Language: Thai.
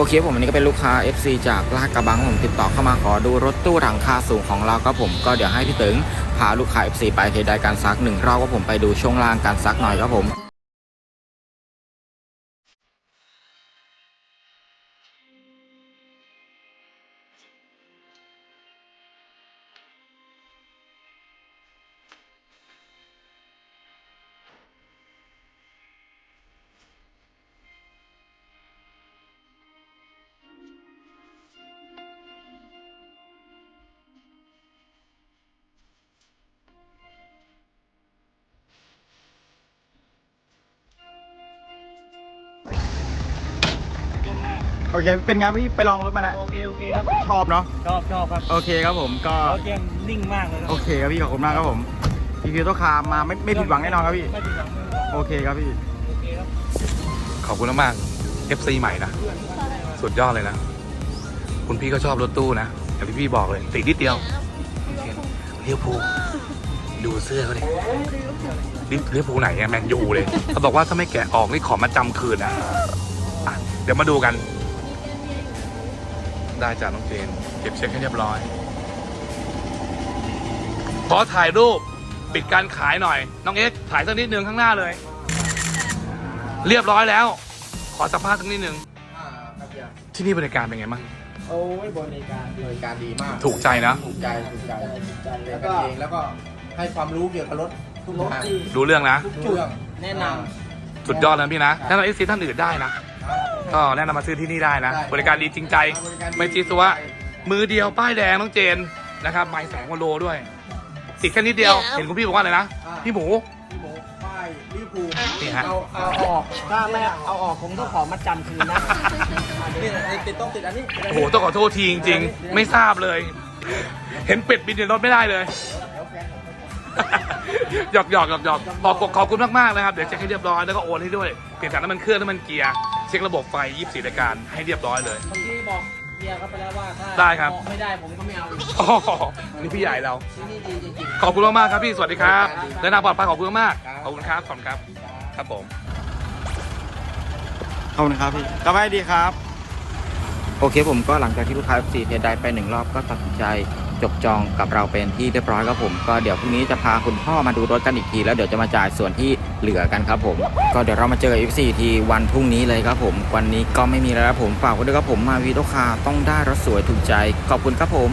โอเคผมอันนี้ก็เป็นลูกค้า FC จากลาดกระบังผมติดต่อเข้ามาขอดูรถตู้หลังคาสูงของเราก็ผมก็เดี๋ยวให้พี่ตึงพาลูกค้า FC ไปเทสได้การซักหนึ่งรอบก็ผมไปดูช่วงล่างการซักหน่อยครับผม โอเค เป็นไงพี่ไปลองรถมาแล้วโอเคโอเคครับชอบเนาะ ชอบชอบครับโอเคครับผมก็ รถยังนิ่งมากเลยครัโอเคครับพี่ขอบคุณมากครับผมรีวิวตัวคาร์มาไม่ไม่ผิดหวังแน่นอนครับพี่ ไม่ผิดหวังไม่ผิดหวังโอเคครับพี่ โอเคครับ ขอบคุณมากๆ FC ใหม่นะ สุดยอดเลยนะ คุณพี่ก็ชอบรถตู้นะอย่างที่พี่บอกเลยติดนิดเดียวเลี้ยวภูลดูเสื้อเขาดิลิเลี้ยวภูลไหนอะแมนยูเลย เขาบอกว่าถ้าไม่แกะออกนี่ขอมาจำคืนนะอะเดี๋ยวมาดูกัน ได้จ้าน้องเจนเก็บเช็คให้เรียบร้อย ขอถ่ายรูปปิดการขายหน่อย น้องเอ็กซ์ถ่ายสักนิดนึงข้างหน้าเลย เรียบร้อยแล้ว ขอสัมภาษณ์สักนิดนึงที่นี่บริการเป็นไงบ้าง โอ้ยบริการบริการดีมากถูกใจนะ ถูกใจถูกใจเป็นกันเองแล้วก็ให้ความรู้เกี่ยวกับรถทุกทางรู้เรื่องนะ ทุกเรื่องแนะนสุดยอดแล้วพี่นะแนะนำเอฟซีท่านอื่นได้นะ ก็แนะนำมาซื้อที่นี่ได้นะบริการดีจริงใจ ไม่จีสัวมือเดียวป้ายแดงน้องเจนนะครับไม่แสงกว่าโลด้วย ติดแค่นิดเดียว เห็นคุณพี่บอกว่าอะไรนะ พี่หมู พี่หมูป้ายลิเวอร์พูลนี่ฮะ เอาเอาออกำถ้าไม่เอาออกคงต้องขอมัดจำคืนนะ นี่ติดต้องติดอันนี้โอ้โหต้องขอโทษทีจริงๆ ไม่ทราบเลย เห็นเป็ดบินในรถไม่ได้เลย หยอกหยอกหยอกหยอกขอบขอบคุณมากๆนะครับ เดี๋ยวเช็คให้เรียบร้อยแล้วก็โอนให้ด้วย เปลี่ยนจากน้ำมันเครื่องน้ำมันเกียร์ เช็คระบบไฟ 24รายการให้เรียบร้อยเลยเมื่อกี้บอกเฮียเขาไปแล้วว่าถ้าได้ครับ ออกไม่ได้ผมก็ไม่เอาอีกอ๋อนี่พี่ใหญ่เรา ที่นี่ดีจริงขอบคุณมากๆครับพี่สวัสดีครับเดินทางปลอดภัยขอบคุณมากๆขอบคุณครับขอบคุณครับ ครับผม ขอบคุณครับพี่สบายดีครับ โอเคผมก็หลังจากที่ลูกค้า FC เทสได้ไปหนึ่งรอบก็ตัดสินใจจบจองกับเราเป็นที่เรียบร้อยครับผมก็เดี๋ยวพรุ่งนี้จะพาคุณพ่อมาดูรถกันอีกที แล้วเดี๋ยวจะมาจ่ายส่วนที่เหลือกันครับผมก็เดี๋ยวเรามาเจอ FC ทีวันพรุ่งนี้เลยครับผมวันนี้ก็ไม่มีแล้วครับผมฝากไว้ด้วยครับผมมาวีโตคาต้องได้รถสวยถูกใจขอบคุณครับผม